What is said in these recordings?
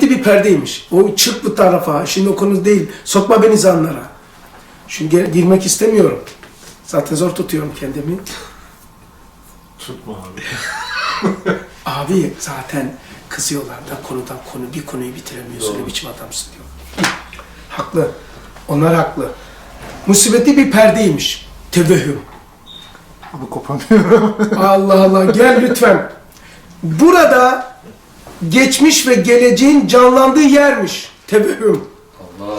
bir perdeymiş. O çık bu tarafa. Şimdi o konu değil. Sokma beni zanlara. Gir- girmek istemiyorum. Zaten zor tutuyorum kendimi. Tutma abi. Abi zaten kızıyorlar da konudan konu bir konuyu bitiremiyorsun. Ne biçim adamsın diyor. Haklı. Onlar haklı. Musibeti bir perdeymiş. Tevehüm. Abi kopamıyorum. Allah Allah gel lütfen. Burada geçmiş ve geleceğin canlandığı yermiş. Tevehüm. Allah.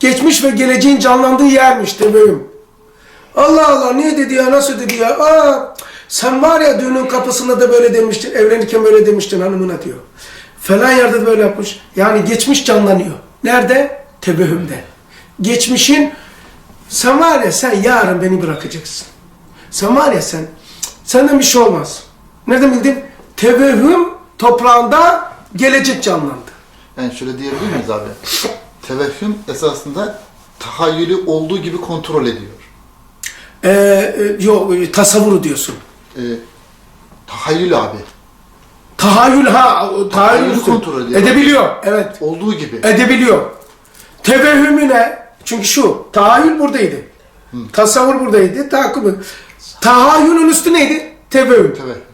Geçmiş ve geleceğin canlandığı yermiş tevehüm. Allah Allah niye dedi ya nasıl dedi ya? Aa, sen var ya düğünün kapısında da böyle demiştin, evlenirken böyle demiştin hanımına diyor. Falan yerde de böyle yapmış. Yani geçmiş canlanıyor. Nerede? Tevehümde. Geçmişin sen var ya sen yarın beni bırakacaksın. Sen var ya sen senden bir şey olmaz. Nereden bildin? Tevehüm toprağında gelecek canlandı. Yani şöyle diyebilir miyiz abi? Tevehhüm esasında tahayyülü olduğu gibi kontrol ediyor. Ee, e, yok e, tasavvuru diyorsun. Ee, tahayyül abi. Tahayyül ha, o tahayyül kontrol ediyor. Edebiliyor, evet. Olduğu gibi. Edebiliyor. Tevehhümü ne? Çünkü şu, tahayyül buradaydı. Tasavvur buradaydı, tahakkümü. Tahayyülün üstü neydi? Tevehhüm. Tevehhüm.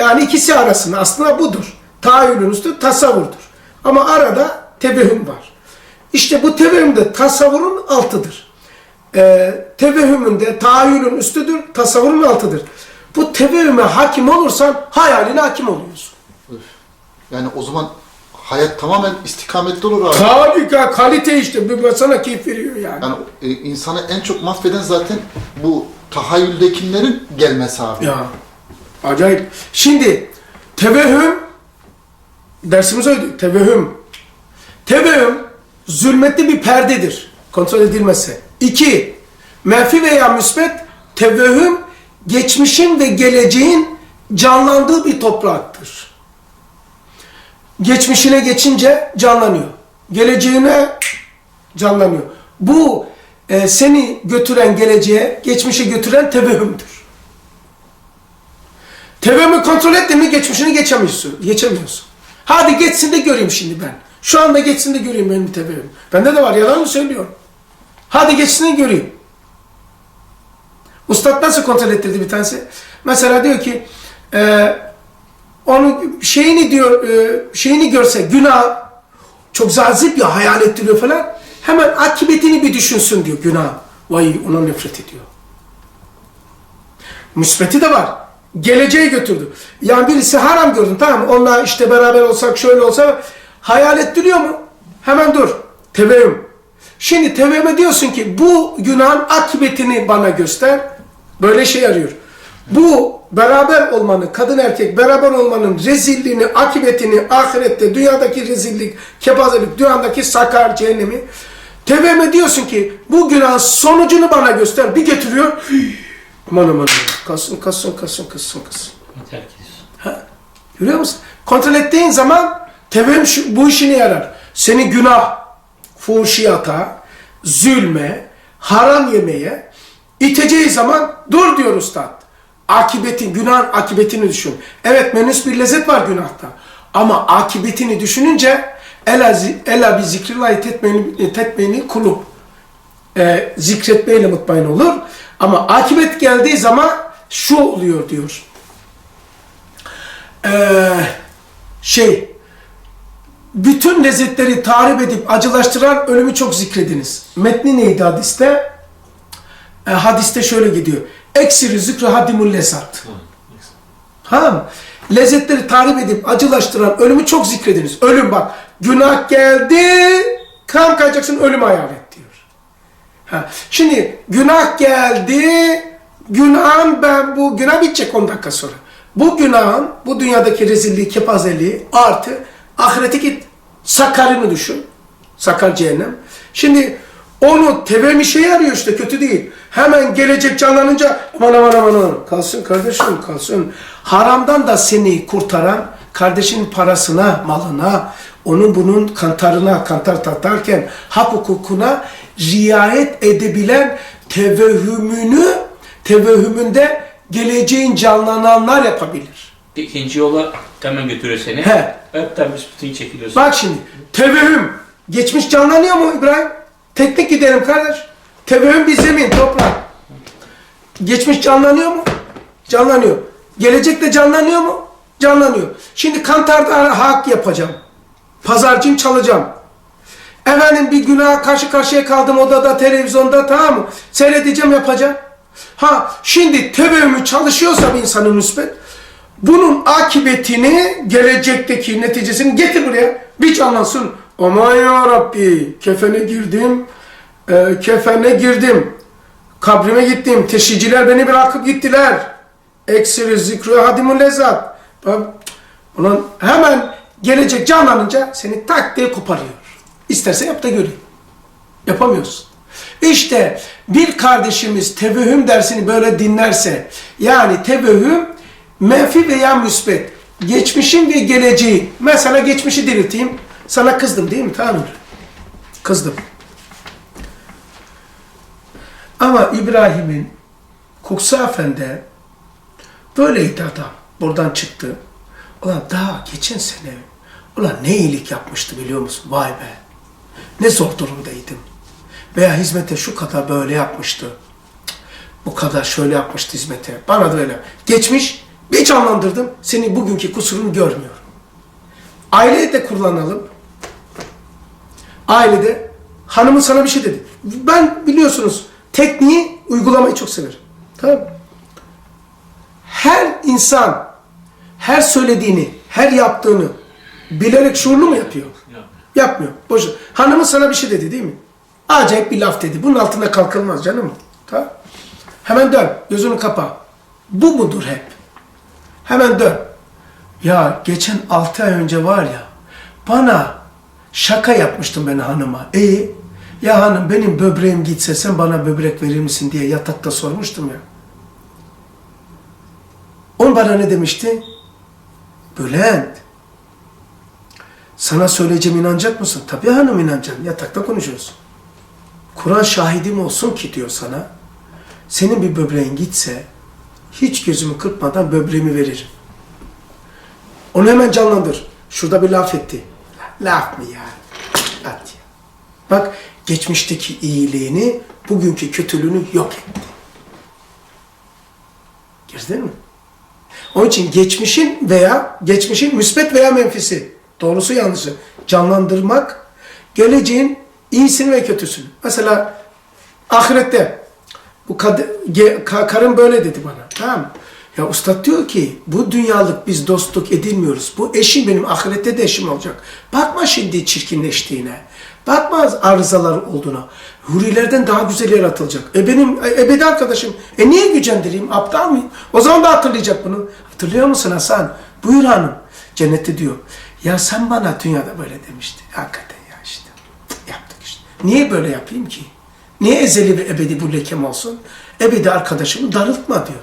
Yani ikisi arasında aslında budur. Tahayyülün üstü tasavvurdur. Ama arada tevehhüm var. İşte bu tevehhüm de tasavvurun altıdır. Ee, tevehhümün de tahayyülün üstüdür, tasavvurun altıdır. Bu tevehhüme hakim olursan hayaline hakim oluyorsun. Yani o zaman hayat tamamen istikametli olur abi. Harika, kalite işte. Bu sana keyif veriyor yani. Yani e, insanı en çok mahveden zaten bu tahayyüldekilerin gelmesi abi. Ya, acayip. Şimdi, tevehhüm, dersimiz oydu, tevehhüm. Tevehhüm, zulmetli bir perdedir, kontrol edilmezse. İki, menfi veya müsbet, tevehhüm, geçmişin ve geleceğin canlandığı bir topraktır. Geçmişine geçince canlanıyor. Geleceğine canlanıyor. Bu e, seni götüren geleceğe, geçmişe götüren tevehhümdür. Tevehhümü kontrol ettin mi geçmişini geçemiyorsun. Geçemiyorsun. Hadi geçsin de göreyim şimdi ben. Şu anda geçsin de göreyim benim tevehhüm. Bende de var yalan mı söylüyorum? Hadi geçsin de göreyim. Ustad nasıl kontrol ettirdi bir tanesi? Mesela diyor ki e, onun şeyini diyor e, şeyini görse günah çok zazip ya hayal ettiriyor falan. Hemen akıbetini bir düşünsün diyor günah. Vay ona nefret ediyor. Müsbeti de var. Geleceğe götürdü. Yani birisi haram gördün tamam mı? Onunla işte beraber olsak şöyle olsa hayal ettiriyor mu? Hemen dur. Tevehüm. Şimdi tevehüme diyorsun ki bu günahın akıbetini bana göster. Böyle şey arıyor. Bu beraber olmanın, kadın erkek beraber olmanın rezilliğini, akıbetini, ahirette, dünyadaki rezillik, kepazelik, dünyadaki sakar, cehennemi. Tevehüme diyorsun ki bu günahın sonucunu bana göster. Bir getiriyor. Aman aman aman. Kalsın, kalsın, kalsın, kalsın, kalsın. Yeter ki. Ha, Görüyor musun? Kontrol ettiğin zaman tevehüm şu- bu işine yarar. Seni günah, fuhşiyata, zulme, haram yemeye iteceği zaman dur diyor ustad. Akibetin, günahın akibetini düşün. Evet menüs bir lezzet var günahta. Ama akibetini düşününce ela, ela bir zikrillahi tetmeyni, tetmeyni kulub. E, zikretmeyle mutmain olur. Ama akibet geldiği zaman şu oluyor diyor. Ee, şey bütün lezzetleri tarif edip acılaştıran ölümü çok zikrediniz. Metni neydi hadiste? Ee, hadiste şöyle gidiyor. Eksiri zikri hadimul lezat. Tamam? Lezzetleri tarif edip acılaştıran ölümü çok zikrediniz. Ölüm bak. Günah geldi. Kan kayacaksın ölüm hayal et. Ha. Şimdi günah geldi. Günahın ben bu günah bitecek 10 dakika sonra. Bu günahın bu dünyadaki rezilliği, kepazeliği artı ahiretteki sakarını düşün. Sakar cehennem. Şimdi onu tevem işe yarıyor işte kötü değil. Hemen gelecek canlanınca aman aman aman aman kalsın kardeşim kalsın. Haramdan da seni kurtaran kardeşin parasına, malına, onun bunun kantarına, kantar tatarken hak hukukuna riayet edebilen tevehhümünü, tevehhümünde geleceğin canlananlar yapabilir. ikinci yola hemen götürüyor seni. He. Hepten büsbütün çekiliyorsun. Bak şimdi tevehüm. Geçmiş canlanıyor mu İbrahim? Teknik gidelim kardeş. Tevehüm bir zemin, toprak. Geçmiş canlanıyor mu? Canlanıyor. Gelecekte canlanıyor mu? Canlanıyor. Şimdi kantarda hak yapacağım. Pazarcıyım çalacağım. Efendim bir günaha karşı karşıya kaldım odada, televizyonda tamam mı? Seyredeceğim yapacağım. Ha şimdi tevehümü çalışıyorsa bir insanın müsbet, bunun akıbetini, gelecekteki neticesini getir buraya. Bir canlansın. Aman ya Rabbi, kefene girdim, e, kefene girdim. Kabrime gittim, teşhiciler beni bırakıp gittiler. Eksiri zikru hadimun lezzat. Bak, Ulan hemen gelecek canlanınca seni tak diye koparıyor. İsterse yap da göreyim. Yapamıyorsun. İşte bir kardeşimiz tevehüm dersini böyle dinlerse, yani tevehüm menfi veya müsbet, geçmişin ve geleceği, mesela geçmişi dirilteyim, sana kızdım değil mi? Tamam? Kızdım. Ama İbrahim'in Kuksa Efendi böyleydi adam. Buradan çıktı. Ulan daha geçen sene ulan ne iyilik yapmıştı biliyor musun? Vay be. Ne zor durumdaydım. Veya hizmete şu kadar böyle yapmıştı. Bu kadar şöyle yapmıştı hizmete. Bana da öyle. Geçmiş bir canlandırdım. Senin bugünkü kusurunu görmüyorum. Aileyi de kullanalım. Ailede hanımın sana bir şey dedi. Ben biliyorsunuz tekniği uygulamayı çok severim. Tamam? Her insan her söylediğini, her yaptığını bilerek şuurlu mu yapıyor? Ya. Yapmıyor. Boş. Hanımın sana bir şey dedi değil mi? Acayip bir laf dedi. Bunun altında kalkılmaz canım. Tamam. Hemen dön. Gözünü kapa. Bu mudur hep? Hemen dön. Ya geçen 6 ay önce var ya bana şaka yapmıştım ben hanıma. E ya hanım benim böbreğim gitse sen bana böbrek verir misin diye yatakta sormuştum ya. On bana ne demişti? Bülent. Sana söyleyeceğim inanacak mısın? Tabii hanım inanacağım. Yatakta konuşuyoruz. Kur'an şahidim olsun ki diyor sana. Senin bir böbreğin gitse hiç gözümü kırpmadan böbreğimi veririm. Onu hemen canlandır. Şurada bir laf etti. Laf mı ya? At ya. Bak geçmişteki iyiliğini, bugünkü kötülüğünü yok etti. Girdin mi? Onun için geçmişin veya geçmişin müsbet veya menfisi, doğrusu yanlışı canlandırmak, geleceğin iyisini ve kötüsünü. Mesela ahirette bu kad- karım böyle dedi bana. Tamam? Ya ustad diyor ki bu dünyalık biz dostluk edilmiyoruz. Bu eşim benim ahirette de eşim olacak. Bakma şimdi çirkinleştiğine. Bakma arızalar olduğuna. Hurilerden daha güzel yaratılacak. E benim e, ebedi arkadaşım. E niye gücendireyim? Aptal mıyım? O zaman da hatırlayacak bunu. Hatırlıyor musun Hasan? Buyur hanım. Cennette diyor. Ya sen bana dünyada böyle demiştin. Hakikaten ya işte. Yaptık işte. Niye böyle yapayım ki? Niye ezeli ve ebedi bu lekem olsun? Ebedi arkadaşımı darıltma diyor.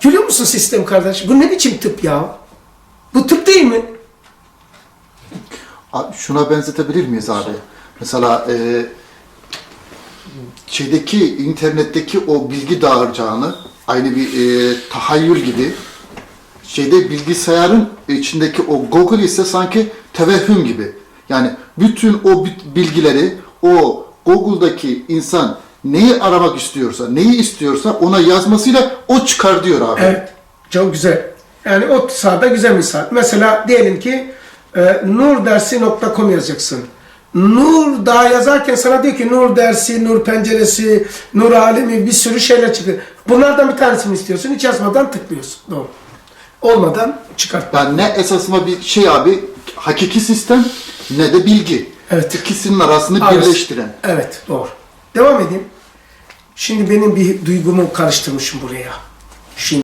Görüyor musun sistem kardeş? Bu ne biçim tıp ya? Bu tıp değil mi? Şuna benzetebilir miyiz abi? Mesela e, şeydeki internetteki o bilgi dağarcağını aynı bir e, tahayyül gibi şeyde bilgisayarın içindeki o Google ise sanki tevehhüm gibi. Yani bütün o bi- bilgileri o Google'daki insan neyi aramak istiyorsa, neyi istiyorsa ona yazmasıyla o çıkar diyor abi. Evet. Çok güzel. Yani o sahada güzel misal. Mesela diyelim ki e, nurdersi.com yazacaksın. Nur daha yazarken sana diyor ki nur dersi, nur penceresi, nur alemi bir sürü şeyler çıkıyor. Bunlardan bir tanesini istiyorsun. Hiç yazmadan tıklıyorsun. Doğru. Olmadan çıkart. Yani ne esasıma bir şey abi hakiki sistem ne de bilgi. Evet. İkisinin arasını Arası. birleştiren. Evet, doğru. Devam edeyim. Şimdi benim bir duygumu karıştırmışım buraya.